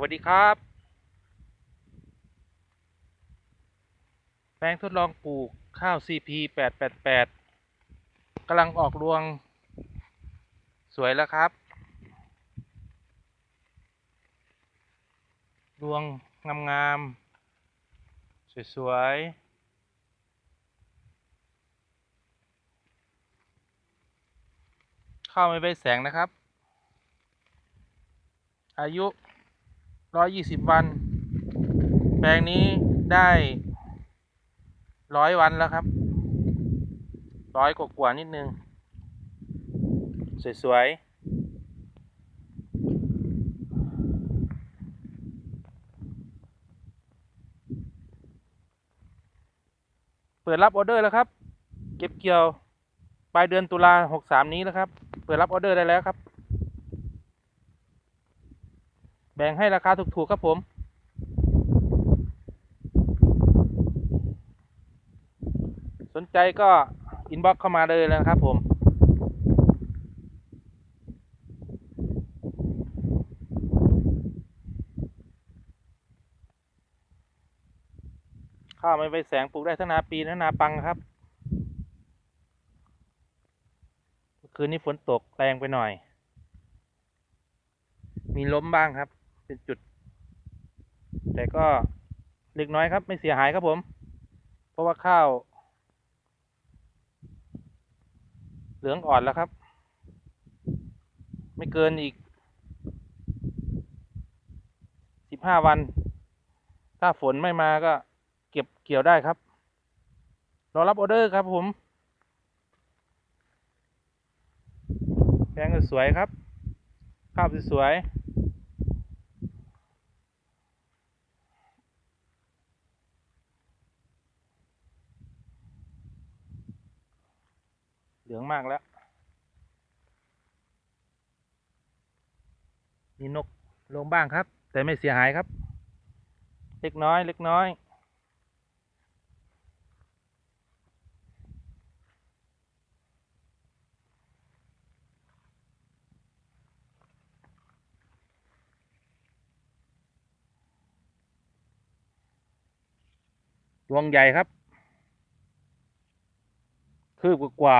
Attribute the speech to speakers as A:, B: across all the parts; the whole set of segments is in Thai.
A: วัสดีครับ แปลงทดลองปลูกข้าว CP 888กำลังออกรวง สวยแล้วครับ รวงงามๆ สวยๆข้าไม่ใบแสงนะครับ อายุ 120วัน แปลงนี้ได้ร้อยวันแล้วครับ ร้อยกว่านิดนึง สวยๆเปิดรับออเดอร์แล้วครับ เก็บเกี่ยว ปลายเดือนตุลา63นี้แล้วครับ เปิดรับออเดอร์ได้แล้วครับ แบ่งให้ราคาถูกๆครับผม สนใจก็อินบ็อกเข้ามาเลยนะครับผมข้าวไม่ไปแสงปลูกได้ทั้งนาปีทั้งนาปังครับเมื่อคืนนี้ฝนตกแรงไปหน่อย มีล้มบ้างครับ เป็นจุด แต่ก็เล็กน้อยครับ ไม่เสียหายครับผม เพราะว่าข้าว เหลืองอ่อนแล้วครับ ไม่เกินอีกสิบห้าวัน ถ้าฝนไม่มาก็เก็บเกี่ยวได้ครับ รอรับออเดอร์ครับผมแปลงสวยครับข้าวสวยๆ ลืองมากแล้ว มีนกลงบ้างครับ แต่ไม่เสียหายครับ เล็กน้อย เล็กน้อย ดวงใหญ่ครับคืบกว่า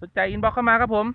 A: สนใจอินบ็อกเข้ามาครับผม